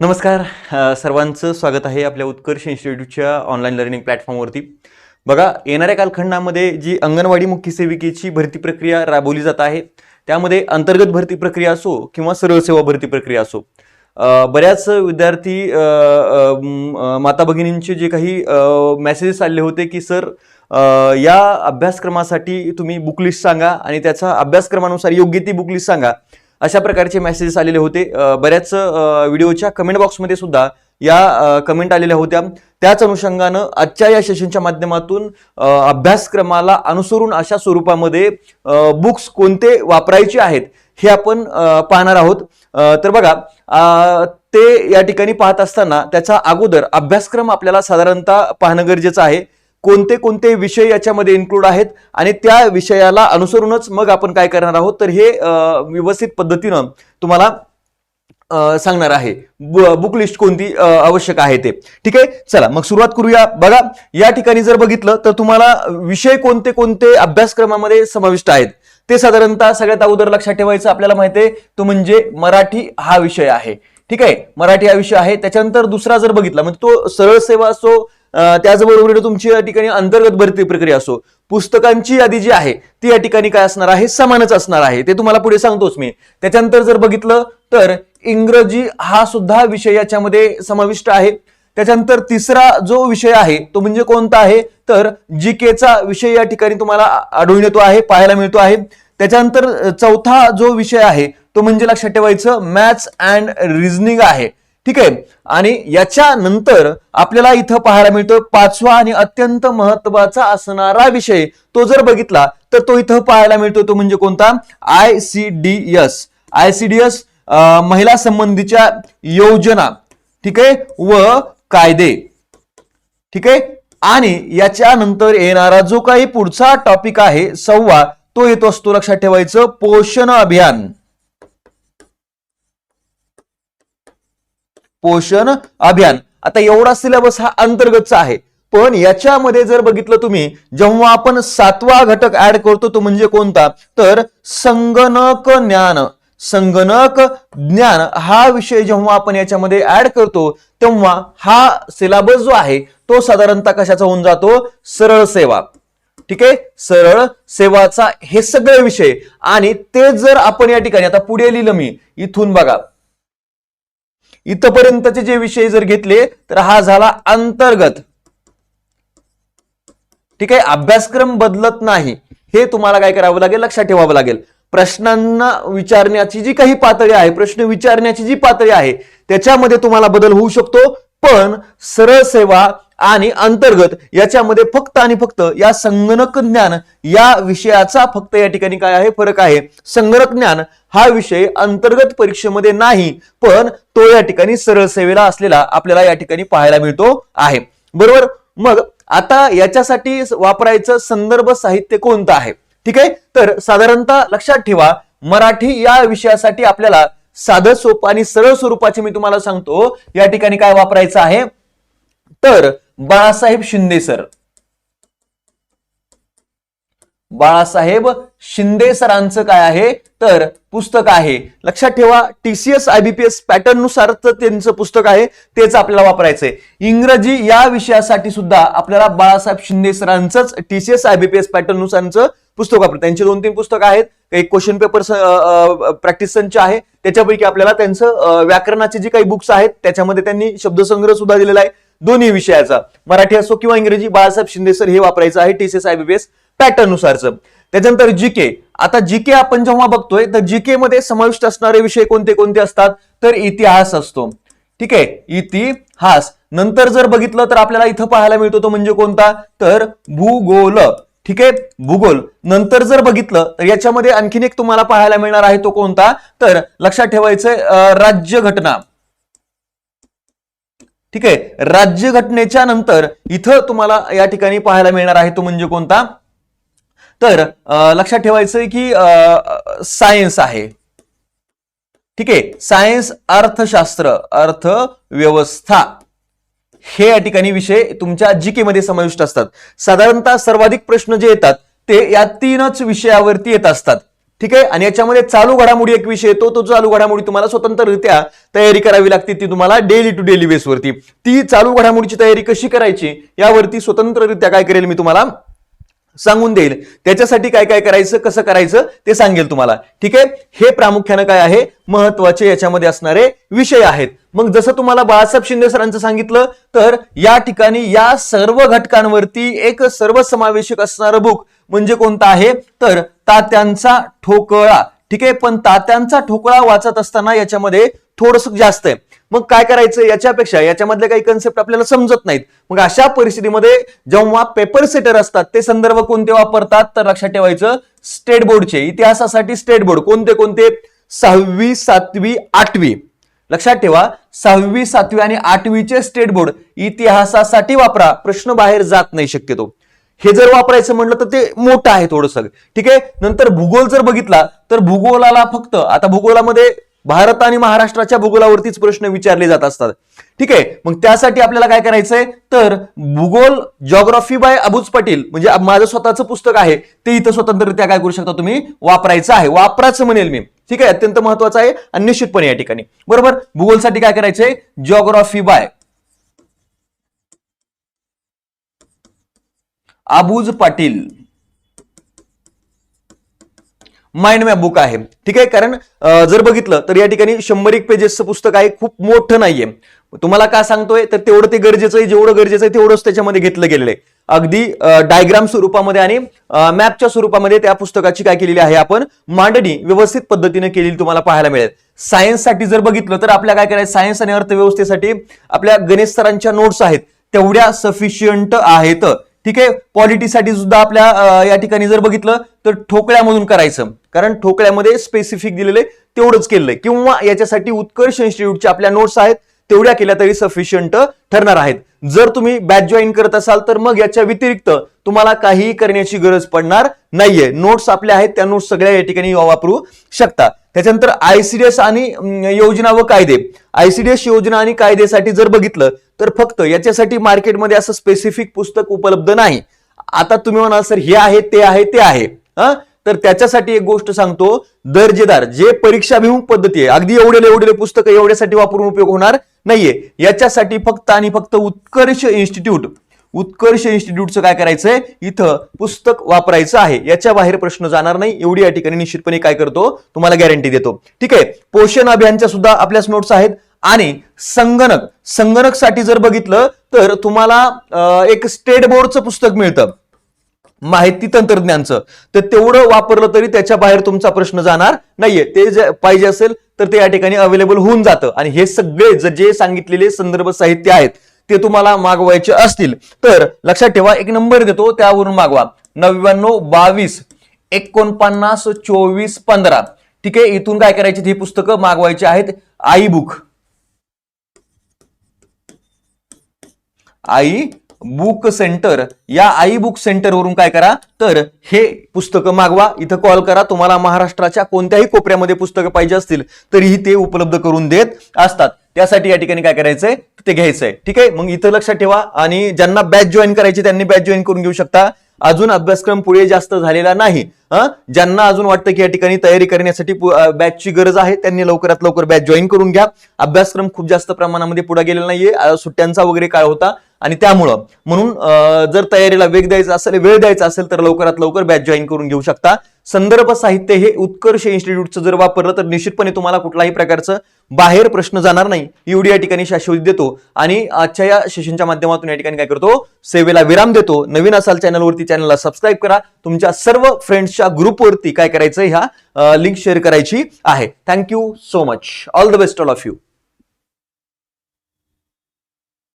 नमस्कार सर्वांचं स्वागत आहे आपल्या उत्कर्ष इन्स्टिट्यूटच्या ऑनलाईन लर्निंग प्लॅटफॉर्मवरती बघा येणाऱ्या कालखंडामध्ये जी अंगणवाडी मुख्य सेविकेची भरती प्रक्रिया राबवली जात आहे त्यामध्ये अंतर्गत भरती प्रक्रिया असो किंवा सरळ सेवा भरती प्रक्रिया असो बऱ्याच विद्यार्थी माता भगिनींचे जे काही मेसेजेस आले होते की सर या अभ्यासक्रमासाठी तुम्ही बुकलिस्ट सांगा आणि त्याचा अभ्यासक्रमानुसार योग्य ती बुकलिस्ट सांगा. अशा प्रकारचे मेसेजेस आलेले होते. बऱ्याच व्हिडिओच्या कमेंट बॉक्समध्ये सुद्धा या कमेंट आलेल्या होत्या. त्याच अनुषंगानं आजच्या या सेशनच्या माध्यमातून अभ्यासक्रमाला अनुसरून अशा स्वरूपामध्ये बुक्स कोणते वापरायचे आहेत हे आपण पाहणार आहोत. तर बघा ते या ठिकाणी पाहत असताना त्याचा अगोदर अभ्यासक्रम आपल्याला साधारणतः पाहणं गरजेचं आहे. कोणते कोणते विषय याच्यामध्ये इन्क्लूड आहेत आणि त्या विषयाला अनुसरूनच मग आपण काय करणार आहोत? तर हे व्यवस्थित पद्धतीनं तुम्हाला सांगणार आहे. बुक लिस्ट कोणती आवश्यक आहे ते. ठीक आहे? चला मग सुरुवात करूया. बघा या ठिकाणी जर बघितलं तर तुम्हाला विषय कोणते कोणते अभ्यासक्रमामध्ये समाविष्ट आहेत? ते साधारणतः सगळ्यात अगोदर लक्षात ठेवायचं आपल्याला माहिती आहे. तो म्हणजे मराठी हा विषय आहे. ठीक आहे? मराठी हा विषय आहे. त्याच्यानंतर दुसरा जर बघितला म्हणजे तो सरळ सेवा असो त्याचबरोबर तुमची या ठिकाणी अंतर्गत भरती प्रक्रिया असो पुस्तकांची यादी जी आहे ती या ठिकाणी काय असणार आहे? समानच असणार आहे. ते तुम्हाला पुढे सांगतोच मी. त्याच्यानंतर जर बघितलं तर इंग्रजी हा सुद्धा विषय याच्यामध्ये समाविष्ट आहे. त्याच्यानंतर तिसरा जो विषय आहे तो म्हणजे कोणता आहे? तर जी केचा विषय या ठिकाणी तुम्हाला आढळून येतो आहे पाहायला मिळतो आहे. त्याच्यानंतर चौथा जो विषय आहे तो म्हणजे लक्षात ठेवायचं मॅथ्स अँड रिझनिंग आहे. ठीक? आहे आणि याच्यानंतर आपल्याला इथं पाहायला मिळतो पाचवा आणि अत्यंत महत्त्वाचा असणारा विषय तो जर बघितला तर तो इथं पाहायला मिळतो तो म्हणजे कोणता? I C D S I C D S महिला संबंधीच्या योजना ठीक? आहे व कायदे. ठीक? आहे आणि याच्यानंतर येणारा जो काही पुढचा टॉपिक आहे सव्वा तो येतो असतो लक्षात ठेवायचं पोषण अभियान. पोषण अभियान. आता एवढा सिलेबस हा अंतर्गतचा आहे. पण याच्यामध्ये जर बघितलं तुम्ही जेव्हा आपण सातवा घटक ऍड करतो तो म्हणजे कोणता? तर संगणक ज्ञान. संगणक ज्ञान हा विषय जेव्हा आपण याच्यामध्ये ऍड करतो तेव्हा हा सिलेबस जो आहे तो साधारणतः कशाचा होऊन जातो? सरळ सेवा. ठीक आहे? सरळ सेवाचा हे सगळे विषय. आणि ते जर आपण या ठिकाणी आता पुढे लिहिलं मी इथून बघा. इथपर्यंतचे जे विषय जर घेतले तर हा झाला अंतर्गत. ठीक आहे? अभ्यासक्रम बदलत नाही. हे तुम्हाला काय करावं लागेल? लक्षात ठेवावं लागेल. प्रश्नांना विचारण्याची जी काही पातळी आहे प्रश्न विचारण्याची जी पातळी आहे त्याच्यामध्ये तुम्हाला बदल होऊ शकतो. पण सरळ सेवा आणि अंतर्गत याच्यामध्ये फक्त आणि फक्त या संगणक ज्ञान या विषयाचा फक्त या ठिकाणी काय आहे? फरक आहे. संगणक ज्ञान हा विषय अंतर्गत परीक्षेमध्ये नाही पण तो या ठिकाणी सरळ सेवेला असलेला आपल्याला या ठिकाणी पाहायला मिळतो आहे. बरोबर? मग आता याच्यासाठी वापरायचं संदर्भ साहित्य कोणतं आहे? ठीक आहे? तर साधारणतः लक्षात ठेवा मराठी या विषयासाठी आपल्याला साधं सोपं आणि सरळ स्वरूपाचे मी तुम्हाला सांगतो या ठिकाणी काय वापरायचं आहे? तर बाळासाहेब शिंदे सर. बाळासाहेब शिंदे सरांचं काय आहे? तर पुस्तक आहे. लक्षात ठेवा टीसीएस आयबीपीएस पॅटर्न नुसारच त्यांचं पुस्तक आहे. तेच आपल्याला वापरायचंय. इंग्रजी या विषयासाठी सुद्धा आपल्याला बाळासाहेब शिंदे सरांचंच टीसीएस आयबीपीएस पॅटर्न नुसारचं पुस्तक वापरतं त्यांचे दोन तीन पुस्तक आहेत. एक क्वेश्चन पेपर प्रॅक्टिस संच आहे. त्याच्यापैकी आपल्याला त्यांचं व्याकरणाचे जे काही बुक्स आहेत त्याच्यामध्ये त्यांनी शब्दसंग्रह सुद्धा दिलेला आहे. दोन्ही विषयाचा. मराठी असो किंवा इंग्रजी बाळासाहेब शिंदे सर हे वापरायचं आहे टीसीएस आयबीबीएस पॅटर्न नुसारचं. त्याच्यानंतर जीके आता जीके आपण जेव्हा बघतोय तर जीके मध्ये समाविष्ट असणारे विषय कोणते कोणते असतात? तर इतिहास असतो. ठीक आहे? इतिहास. नंतर जर बघितलं तर आपल्याला इथं पाहायला मिळतो तो म्हणजे कोणता? तर भूगोल. ठीक आहे? भूगोल. नंतर जर बघितलं तर याच्यामध्ये आणखीन एक तुम्हाला पाहायला मिळणार आहे तो कोणता? तर लक्षात ठेवायचं राज्य घटना ठीक आहे? राज्यघटनेच्या नंतर इथं तुम्हाला या ठिकाणी पाहायला मिळणार आहे तो म्हणजे कोणता? तर लक्षात ठेवायचं की सायन्स आहे. ठीक आहे? सायन्स अर्थशास्त्र अर्थव्यवस्था हे या ठिकाणी विषय तुमच्या जीके मध्ये समाविष्ट असतात. साधारणतः सर्वाधिक प्रश्न जे येतात ते या तीनच विषयावरती येत असतात. ठीक आहे? आणि याच्यामध्ये चालू घडामोडी एक विषय येतो. तो चालू घडामोडी तुम्हाला स्वतंत्ररित्या तयारी करावी लागते ती तुम्हाला डेली टू डेली बेसवरती ती चालू घडामोडीची तयारी कशी करायची? यावरती स्वतंत्ररित्या काय करेल मी तुम्हाला सांगून देईल. त्याच्यासाठी काय काय करायचं कसं करायचं ते सांगेल तुम्हाला. ठीक आहे? हे प्रामुख्यानं काय आहे? महत्त्वाचे याच्यामध्ये असणारे विषय आहेत. मग जसं तुम्हाला बाळासाहेब शिंदे सरांचं सांगितलं तर या ठिकाणी या सर्व घटकांवरती एक सर्वसमावेशक असणारं बुक म्हणजे कोणता आहे? तर तात्यांचा ठोकळा. ठीक आहे? पण तात्यांचा ठोकळा वाचत असताना याच्यामध्ये थोडस जास्त आहे. मग काय करायचं याच्यापेक्षा? याच्यामधले काही कन्सेप्ट आपल्याला समजत नाहीत. मग अशा परिस्थितीमध्ये जेव्हा पेपर सेटर असतात ते संदर्भ कोणते वापरतात? तर लक्षात ठेवायचं स्टेट बोर्डचे इतिहासासाठी स्टेट बोर्ड कोणते कोणते? सहावी सातवी आठवी. लक्षात ठेवा सहावी सातवी आणि आठवीचे स्टेट बोर्ड इतिहासासाठी वापरा. प्रश्न बाहेर जात नाही शक्यतो. हे जर वापरायचं म्हटलं तर ते मोठं आहे थोडंसं. ठीक आहे? नंतर भूगोल जर बघितला तर भूगोलाला फक्त आता भूगोलामध्ये भारत आणि महाराष्ट्राच्या भूगोलावरतीच प्रश्न विचारले जात असतात. ठीक आहे? मग त्यासाठी आपल्याला काय करायचंय? तर भूगोल जॉग्राफी बाय अबुज पाटील म्हणजे माझं स्वतःचं पुस्तक आहे ते इथं स्वतंत्ररित्या काय करू शकता तुम्ही? वापरायचं आहे. वापराचं म्हणेल मी. ठीक आहे? अत्यंत महत्वाचं आहे. आणि निश्चितपणे या ठिकाणी. बरोबर? भूगोलसाठी काय करायचंय? Geography by Abuj Patil. Mind map book आहे. ठीक आहे? कारण जर बघितलं तर या ठिकाणी शंभर एक पेजेसचं पुस्तक आहे खूप मोठं नाहीये. तुम्हाला का सांगतोय? तर तेवढं ते गरजेचं आहे जेवढं गरजेचं आहे तेवढंच त्याच्यामध्ये घेतलं गेलेलं आहे. अगदी डायग्राम स्वरूपामध्ये आणि मॅपच्या स्वरूपामध्ये त्या पुस्तकाची काय केलेली आहे आपण? मांडणी व्यवस्थित पद्धतीने केलेली तुम्हाला पाहायला मिळेल. सायन्ससाठी जर बघितलं तर आपल्या काय करायचं? सायन्स आणि अर्थव्यवस्थेसाठी आपल्या गणेश सरांच्या नोट्स आहेत. तेवढ्या सफिशियंट आहेत. ठीक आहे? पॉलिटीसाठी सुद्धा आपल्या या ठिकाणी जर बघितलं तर ठोकळ्यामधून करायचं. कारण ठोकळ्यामध्ये स्पेसिफिक दिलेले तेवढंच केलंय. किंवा याच्यासाठी उत्कर्ष इन्स्टिट्यूटच्या आपल्या नोट्स आहेत तेवढ्या केल्या तरी सफिशियंट ठरणार आहेत. जर तुम्ही बॅच जॉईन करत असाल तर मग याच्या व्यतिरिक्त तुम्हाला काहीही करण्याची गरज पडणार नाहीये. नोट्स आपल्या आहेत त्या नोट्स सगळ्या या ठिकाणी वापरू शकता. त्याच्यानंतर आयसीडीएस आणि योजना व कायदे. आयसीडीएस योजना आणि कायदेसाठी जर बघितलं तर फक्त याच्यासाठी मार्केटमध्ये असं स्पेसिफिक पुस्तक उपलब्ध नाही. आता तुम्ही म्हणाल सर हे आहे ते आहे ते आहे. हा? तर त्याच्यासाठी एक गोष्ट सांगतो दर्जेदार जे परीक्षाभिमुख पद्धती आहे अगदी एवढे एवढे पुस्तकं एवढ्यासाठी वापरून उपयोग होणार नाहीये. याच्यासाठी फक्त आणि फक्त उत्कर्ष इन्स्टिट्यूट उत्कर्ष इन्स्टिट्यूटचं काय करायचंय? इथं पुस्तक वापरायचं आहे. याच्या बाहेर प्रश्न जाणार नाही. एवढी या ठिकाणी निश्चितपणे काय करतो? तुम्हाला गॅरंटी देतो. ठीक आहे? पोषण अभियानच्या सुद्धा आपल्याच नोट्स आहेत. आणि संगणक. संगणकसाठी जर बघितलं तर तुम्हाला एक स्टेट बोर्डचं पुस्तक मिळतं. माहिती तंत्रज्ञानचं. तर तेवढं वापरलं तरी त्याच्या बाहेर तुमचा प्रश्न जाणार नाहीये. ते जे पाहिजे असेल तर ते या ठिकाणी अवेलेबल होऊन जातं. आणि हे सगळे जे सांगितलेले संदर्भ साहित्य आहेत ते तुम्हाला मागवायचे असतील. तर लक्षात ठेवा एक नंबर देतो त्यावरून मागवा. नव्याण्णव बावीस एकोणपन्नास चोवीस पंधरा. ठीक आहे इथून काय करायची ही पुस्तकं मागवायची आहेत. Aai book Aai book centre या आई बुक सेंटर वरून काय करा? तर हे पुस्तकं मागवा इथं कॉल करा. तुम्हाला महाराष्ट्राच्या कोणत्याही कोपऱ्यामध्ये पुस्तकं पाहिजे असतील तरीही ते उपलब्ध करून देत असतात. त्यासाठी या ठिकाणी काय करायचंय? ते घ्यायचंय. ठीक आहे? मग इथं लक्षात ठेवा आणि ज्यांना बॅच जॉईन करायची त्यांनी बॅच जॉईन करून घेऊ शकता. अजून अभ्यासक्रम पुढे जास्त झालेला नाही ज्यांना अजून वाटतं की या ठिकाणी तयारी करण्यासाठी पु- बॅचची गरज आहे त्यांनी लवकरात लवकर बॅच जॉईन करून घ्या. अभ्यासक्रम खूप जास्त प्रमाणामध्ये पुढे गेलेला नाहीये. सुट्ट्यांचा वगैरे काळ होता. आणि त्यामुळं म्हणून जर तयारीला वेग द्यायचा असेल वेळ द्यायचा असेल तर लवकरात लवकर बॅच जॉईन करून घेऊ शकता. संदर्भ साहित्य हे उत्कर्ष इन्स्टिट्यूटचं जर वापरलं तर निश्चितपणे तुम्हाला कुठलाही प्रकारचं बाहेर प्रश्न जाणार नाही. एवढी या ठिकाणी शाश्वती देतो. आणि आजच्या या सेशनच्या माध्यमातून या ठिकाणी काय करतो? सेवेला विराम देतो. नवीन असाल चॅनलवरती चॅनलला सबस्क्राईब करा. तुमच्या सर्व फ्रेंड्सच्या ग्रुपवरती काय करायचं ह्या लिंक शेअर करायची आहे. Thank you so much all the best all of you